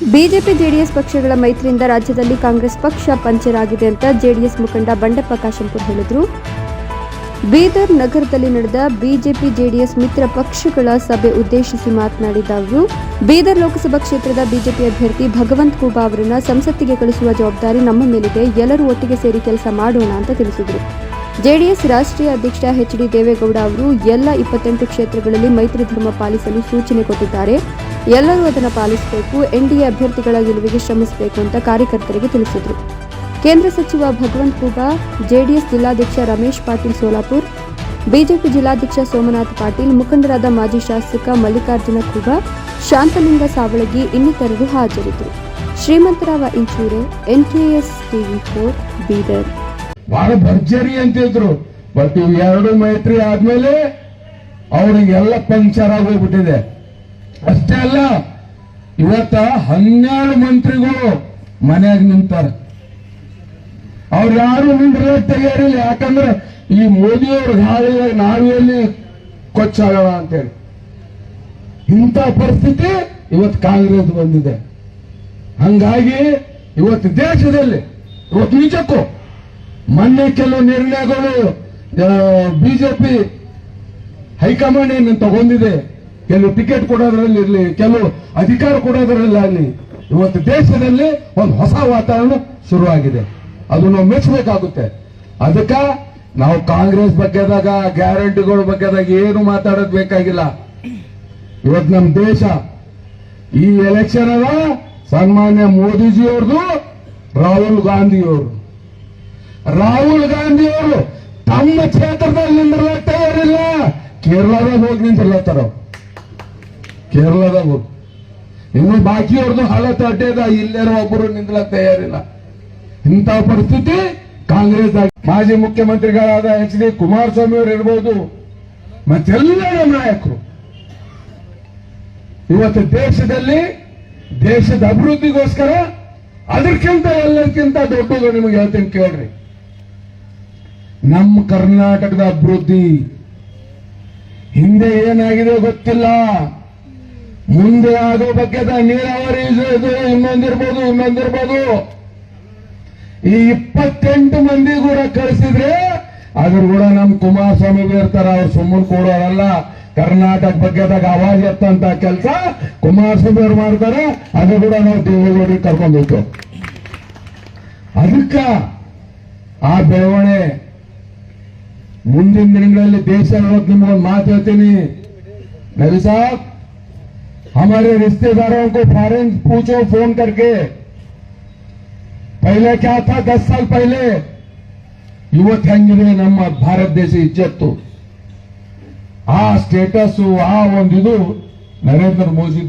BJP JDS ಪಕ್ಷಗಳ ಮೈತ್ರಿಯಿಂದ ರಾಜ್ಯದಲ್ಲಿ ಕಾಂಗ್ರೆಸ್ ಪಕ್ಷ ಪಂಚರ್ ಆಗಿದೆ ಅಂತ ಜೆಡಿಎಸ್ ಮುಖಂಡ ಬಂಡೆಪ್ಪ ಕಾಶಂಪುರ್ ಹೇಳಿದರು. ಬೀದರ್ ನಗರದಲ್ಲಿ ನಡೆದ ಬಿಜೆಪಿ ಜೆಡಿಎಸ್ ಮಿತ್ರ ಪಕ್ಷಗಳ ಸಭೆ ಉದ್ದೇಶಿಸಿ ಮಾತನಾಡಿದ ಅವರು, ಬೀದರ್ ಲೋಕಸಭಾ ಕ್ಷೇತ್ರದ ಬಿಜೆಪಿ ಅಭ್ಯರ್ಥಿ ಭಗವಂತ್ ಖೂಬಾ ಅವರನ್ನು ಸಂಸತ್ತಿಗೆ ಕಳಿಸುವ ಜವಾಬ್ದಾರಿ ನಮ್ಮ ಮೇಲಿದೆ, ಎಲ್ಲರೂ ಒಟ್ಟಿಗೆ ಸೇರಿ ಕೆಲಸ ಮಾಡೋಣ ಅಂತ ತಿಳಿಸಿದರು. ಜೆಡಿಎಸ್ ರಾಷ್ಟ್ರೀಯ ಅಧ್ಯಕ್ಷ ಎಚ್ ಡಿ ದೇವೇಗೌಡ ಅವರು ಎಲ್ಲ ಇಪ್ಪತ್ತೆಂಟು ಕ್ಷೇತ್ರಗಳಲ್ಲಿ ಮೈತ್ರಿ ಧರ್ಮ ಪಾಲಿಸಲು ಸೂಚನೆ ಕೊಟ್ಟಿದ್ದಾರೆ. ಎಲ್ಲರೂ ಅದನ್ನು ಪಾಲಿಸಬೇಕು ಎನ್ಡಿಎ ಅಭ್ಯರ್ಥಿಗಳ ಗೆಲುವಿಗೆ ಶ್ರಮಿಸಬೇಕು ಅಂತ ಕಾರ್ಯಕರ್ತರಿಗೆ ತಿಳಿಸಿದರು. ಕೇಂದ್ರ ಸಚಿವ ಭಗವಂತ್ ಖೂಬಾ ಜೆಡಿಎಸ್ ಜಿಲ್ಲಾಧ್ಯಕ್ಷ ರಮೇಶ್ ಪಾಟೀಲ್ ಸೋಲಾಪುರ್, ಬಿಜೆಪಿ ಜಿಲ್ಲಾಧ್ಯಕ್ಷ ಸೋಮನಾಥ್ ಪಾಟೀಲ್, ಮುಖಂಡರಾದ ಮಾಜಿ ಶಾಸಕ ಮಲ್ಲಿಕಾರ್ಜುನ ಖೂಬಾ ಶಾಂತಲಿಂಗ ಸಾವಳಗಿ ಇನ್ನಿತರರು ಹಾಜರಿದ್ದರು. Shrimantrao Inchure NKS TV four, Bidar. ಬಹಳ ಭರ್ಜರಿ ಅಂತಿದ್ರು ಬಟ್ ಎರಡು ಮೈತ್ರಿ ಆದ್ಮೇಲೆ ಅವ್ರಿಗೆಲ್ಲ ಪಂಕ್ಚರ್ ಆಗೋಗ್ಬಿಟ್ಟಿದೆ. ಅಷ್ಟೇ ಅಲ್ಲ, ಇವತ್ತ ಹನ್ನೆರಡು ಮಂತ್ರಿಗಳು ಮನೆಯಾಗ ನಿಂತಾರ. ಅವ್ರು ಯಾರು ನಿಂದ್ರೆ ತಯಾರಿಲ್ಲ ಯಾಕಂದ್ರೆ ಈ ಮೋದಿಯವ್ರ ಗಾಳಿಯಾಗ ನಾವೆಲ್ಲಿ ಕೊಚ್ಚಾಗಲ್ಲ ಅಂತೇಳಿ. ಇಂಥ ಪರಿಸ್ಥಿತಿ ಇವತ್ತು ಕಾಂಗ್ರೆಸ್ ಬಂದಿದೆ. ಹಂಗಾಗಿ ಇವತ್ತು ದೇಶದಲ್ಲಿ, ಇವತ್ತು ನಿಜಕ್ಕೂ ಮೊನ್ನೆ ಕೆಲವು ನಿರ್ಣಯಗಳು ಬಿಜೆಪಿ ಹೈಕಮಾಂಡ್ ಏನು ತಗೊಂಡಿದೆ ಕೆಲವು ಟಿಕೆಟ್ ಕೊಡೋದ್ರಲ್ಲಿ ಇರಲಿ, ಕೆಲವು ಅಧಿಕಾರ ಕೊಡೋದ್ರಲ್ಲಿ ಆಗಲಿ. ಇವತ್ತು ದೇಶದಲ್ಲಿ ಒಂದು ಹೊಸ ವಾತಾವರಣ ಶುರುವಾಗಿದೆ. ಅದು ನಾವು ಮೆಚ್ಚಬೇಕಾಗುತ್ತೆ. ಅದಕ್ಕ ನಾವು ಕಾಂಗ್ರೆಸ್ ಬಗ್ಗೆದಾಗ, ಗ್ಯಾರಂಟಿಗಳ ಬಗ್ಗೆದಾಗ ಏನು ಮಾತಾಡೋದು ಬೇಕಾಗಿಲ್ಲ. ಇವತ್ತು ನಮ್ಮ ದೇಶ ಈ ಎಲೆಕ್ಷನ್ ಅದ, ಸನ್ಮಾನ್ಯ ಮೋದಿಜಿಯವ್ರದ್ದು ರಾಹುಲ್ ಗಾಂಧಿಯವರು. ರಾಹುಲ್ ಗಾಂಧಿ ಅವರು ತಮ್ಮ ಕ್ಷೇತ್ರದಲ್ಲಿ ನಿಂದಿರ್ಲಕ್ಕ ತಯಾರಿಲ್ಲ. ಕೇರಳದಾಗ ಹೋಗಿ ನಿಂತಿರ್ಲತ್ತಾರ ಅವ್ರು. ಕೇರಳದಾಗ ಹೋಗಿ ಇನ್ನು ಬಾಕಿಯವ್ರದ್ದು ಹಾಲತ್ ಅಡ್ಡೇದ ಇಲ್ಲೇರೋ ಒಬ್ಬರು ನಿಂದ್ಲಕ್ ತಯಾರಿಲ್ಲ. ಇಂಥ ಪರಿಸ್ಥಿತಿ ಕಾಂಗ್ರೆಸ್ ಮಾಜಿ ಮುಖ್ಯಮಂತ್ರಿಗಳಾದ ಎಚ್ ಡಿ ಕುಮಾರಸ್ವಾಮಿ ಅವರು ಇರ್ಬೋದು ಮತ್ತೆಲ್ಲ ನಮ್ಮ ನಾಯಕರು. ಇವತ್ತು ದೇಶದಲ್ಲಿ, ದೇಶದ ಅಭಿವೃದ್ಧಿಗೋಸ್ಕರ ಅದಕ್ಕಿಂತ ಎಲ್ಲಕ್ಕಿಂತ ದೊಡ್ಡದು ನಿಮಗೆ ಹೇಳ್ತೀನಿ ಕೇಳ್ರಿ. ನಮ್ಮ ಕರ್ನಾಟಕದ ಅಭಿವೃದ್ಧಿ ಹಿಂದೆ ಏನಾಗಿದೆ ಗೊತ್ತಿಲ್ಲ. ಮುಂದೆ ಆಗೋ ಬಗ್ಗೆದ ನೀರಾವರಿ ಇನ್ನೊಂದಿರ್ಬೋದು ಇನ್ನೊಂದಿರ್ಬೋದು ಈ ಇಪ್ಪತ್ತೆಂಟು ಮಂದಿ ಕೂಡ ಕಳಿಸಿದ್ರೆ ಅದ್ರ ಕೂಡ ನಮ್ ಕುಮಾರಸ್ವಾಮಿ ಇರ್ತಾರ, ಅವ್ರು ಸುಮ್ಮನೆ ಕೊಡೋರಲ್ಲ. ಕರ್ನಾಟಕ ಬಗ್ಗೆದಾಗ ಅವಾಜ್ ಎತ್ತಂತ ಕೆಲಸ ಕುಮಾರಸ್ವಾಮಿ ಅವ್ರು ಮಾಡ್ತಾರೆ, ಅದು ಕೂಡ ನಾವು ದೇವೇಗೌಡ ಕರ್ಕೊಂಡು ಅದಕ್ಕ ಆ ಬೆಳವಣೆ, ಮುಂದಿನ ದಿನಗಳಲ್ಲಿ ದೇಶ ನಿಮ್ಗೊಂದು ಮಾತು ಹೇಳ್ತೀನಿ. ನವಿ ಸಾಬ್ हमारे रिश्तेदारों को फॉरेन पूछो फोन करके पहले क्या था दस साल पहले ಇವತ್ತು ಹೆಂಗಿದೆ ನಮ್ಮ ಭಾರತ ದೇಶ ಇಜ್ಜತ್ತು ಆ ಸ್ಟೇಟಸ್ ಆ ಒಂದಿದು ನರೇಂದ್ರ ಮೋದಿ